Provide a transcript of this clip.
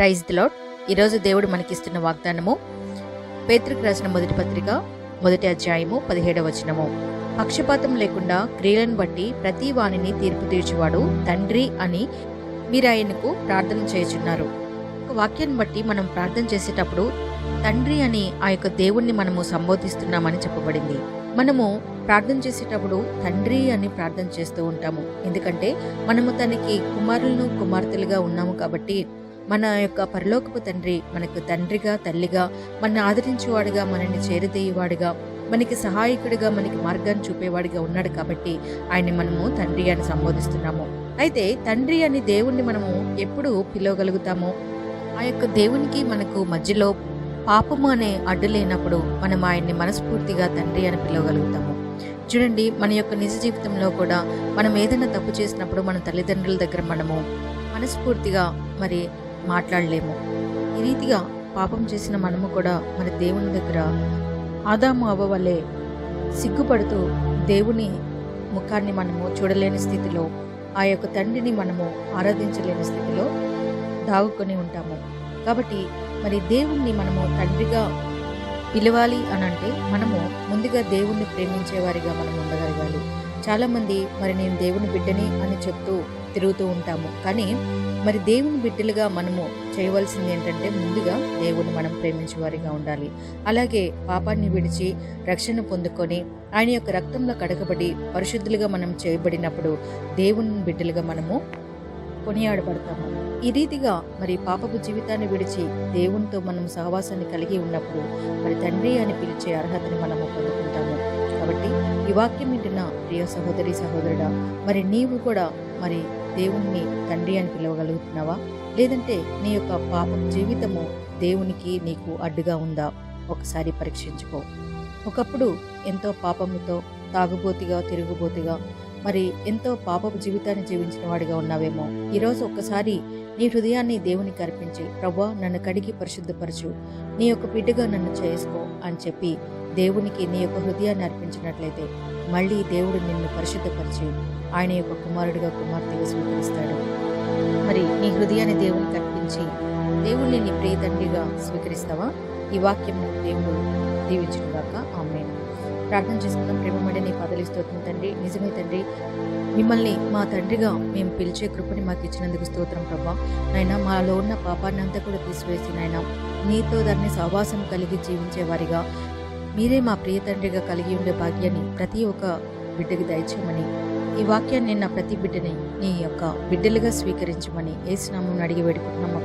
Praise the lord ఈరోజు దేవుడు మనకిస్తున్న వాగ్దానము పేతృకు రాసిన మొదటి పత్రిక మొదటి అధ్యాయము పదిహేడవ వచనము. పక్షపాతం లేకుండా క్రియలను బట్టి ప్రతి వాణిని తీర్పు తీర్చేవాడు తండ్రి అని మీరు ఆయనకు ప్రార్థన చేయుచున్నారు. ఒక వాక్యాన్ని బట్టి మనం ప్రార్థన చేసేటప్పుడు తండ్రి అని ఆ యొక్క దేవుణ్ణి మనము సంబోధిస్తున్నామని చెప్పబడింది. మనము ప్రార్థన చేసేటప్పుడు తండ్రి అని ప్రార్థన చేస్తూ ఉంటాము. ఎందుకంటే మనము తనకి కుమారులను కుమార్తెలుగా ఉన్నాము కాబట్టి మన యొక్క పరలోకపు తండ్రి మనకు తండ్రిగా తల్లిగా మనల్ని ఆదరించేవాడుగా మనల్ని చేరదీయవాడుగా మనకి సహాయకుడిగా మనకి మార్గాన్ని చూపేవాడిగా ఉన్నాడు కాబట్టి ఆయన్ని మనము తండ్రి అని సంబోధిస్తున్నాము. అయితే తండ్రి అని దేవుణ్ణి మనము ఎప్పుడు పిలవగలుగుతాము? ఆ యొక్క దేవునికి మనకు మధ్యలో పాపము అనే అడ్డు లేనప్పుడు మనం ఆయన్ని మనస్ఫూర్తిగా తండ్రి అని పిలవగలుగుతాము. చూడండి మన యొక్క నిజ జీవితంలో కూడా మనం ఏదైనా తప్పు చేసినప్పుడు మన తల్లిదండ్రుల దగ్గర మనము మనస్ఫూర్తిగా మరి మాట్లాడలేము. ఈ రీతిగా పాపం చేసిన మనము కూడా మన దేవుని దగ్గర ఆదాము అవ్వ వలె సిగ్గుపడుతూ దేవుని ముఖాన్ని మనము చూడలేని స్థితిలో ఆ యొక్క తండ్రిని మనము ఆరాధించలేని స్థితిలో దాగుకొని ఉంటాము. కాబట్టి మరి దేవుణ్ణి మనము తండ్రిగా పిలవాలి అని అంటే మనము ముందుగా దేవుణ్ణి ప్రేమించేవారిగా మనం ఉండగలగాలి. చాలామంది మరి నేను దేవుని బిడ్డని అని చెప్తూ తిరుగుతూ ఉంటాము. కానీ మరి దేవుని బిడ్డలుగా మనము చేయవలసింది ఏంటంటే ముందుగా దేవుని మనం ప్రేమించేవారిగా ఉండాలి. అలాగే పాపాన్ని విడిచి రక్షణ పొందుకొని ఆయన యొక్క రక్తంలో కడగబడి పరిశుద్ధులుగా మనం చేయబడినప్పుడు దేవుని బిడ్డలుగా మనము కొనియాడబడతాము. ఈ రీతిగా మరి పాపపు జీవితాన్ని విడిచి దేవునితో మనం సహవాసాన్ని కలిగి ఉన్నప్పుడు మరి తండ్రి అని పిలిచే అర్హతని మనము పొందుకుంటాము. కాబట్టి ఈ వాక్యం వింటున్న ప్రియ సహోదరి సహోదరుడా మరి నీవు కూడా మరి దేవుణ్ణి తండ్రి అని పిలవగలుగుతున్నావా? లేదంటే నీ యొక్క పాపం జీవితము దేవునికి నీకు అడ్డుగా ఉందా? ఒకసారి పరీక్షించుకో. ఒకప్పుడు ఎంతో పాపముతో తాగుబోతిగా తిరుగుబోతిగా మరి ఎంతో పాపపు జీవితాన్ని జీవించిన వాడిగా ఉన్నావేమో. ఈరోజు ఒక్కసారి నీ హృదయాన్ని దేవునికి అర్పించి ప్రభా నన్ను కడిగి పరిశుద్ధపరచు. నీ యొక్క బిడ్డగా నన్ను చేసుకో అని చెప్పి దేవునికి నీ యొక్క హృదయాన్ని అర్పించినట్లయితే మళ్ళీ దేవుడు నిన్ను పరిశుద్ధపరిచి ఆయన యొక్క కుమారుడిగా కుమార్తెగా స్వీకరిస్తాడు. మరి నీ హృదయాన్ని దేవునికి అర్పించి దేవుణ్ణి నీ ప్రియతండ్రిగా స్వీకరిస్తావా? ఈ వాక్యం దేవుడు దీవించుగాక ఆమె ప్రార్థన చేసుకుందాం. ప్రేమమడి నీ పదలు స్తోత్రం తండ్రి. నిజమే తండ్రి. మిమ్మల్ని మా తండ్రిగా మేము పిలిచే కృపని మాకు ఇచ్చినందుకు స్తోత్రం ప్రభా. నాయన మాలో ఉన్న పాపాన్ని అంతా కూడా తీసివేసి నాయన నీతో దాన్ని సహవాసం కలిగి జీవించే వారిగా మీరే మా ప్రియ తండ్రిగా కలిగి ఉండే భాగ్యాన్ని ప్రతి ఒక్క బిడ్డకి దయచేయమని ఈ వాక్యాన్ని నా ప్రతి బిడ్డని నీ యొక్క బిడ్డలుగా స్వీకరించమని ఏసునామం అడిగి వేడుకుంటున్నాం మా